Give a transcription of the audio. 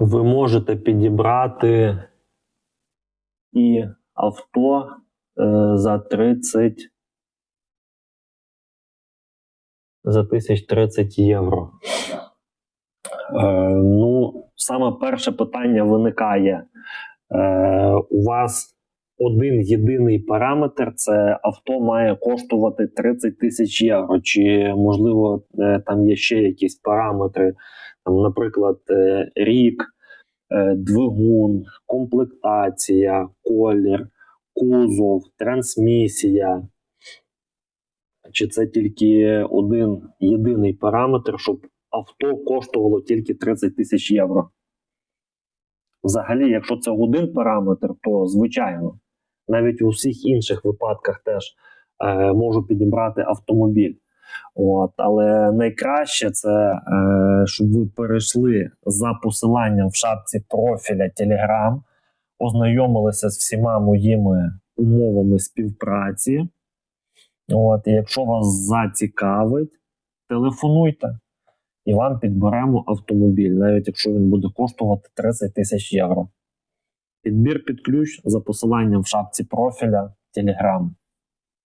ви можете підібрати і авто е, за 30 за 1030 євро. Е, ну, саме перше питання виникає. Е, у вас один єдиний параметр це авто має коштувати 30 тисяч євро. Чи, можливо, е, там є ще якісь параметри, там, наприклад, е, рік, е, двигун, комплектація, колір, кузов, трансмісія. Чи це тільки один єдиний параметр, щоб авто коштувало тільки 30 тисяч євро? Взагалі, якщо це один параметр, то звичайно, навіть у всіх інших випадках теж е, можу підібрати автомобіль. От, але найкраще це, е, щоб ви перейшли за посиланням в шапці профіля Telegram, ознайомилися з всіма моїми умовами співпраці. От, і якщо вас зацікавить, телефонуйте і вам підберемо автомобіль, навіть якщо він буде коштувати 30 тисяч євро. Підбір під ключ за посиланням в шапці профіля Telegram.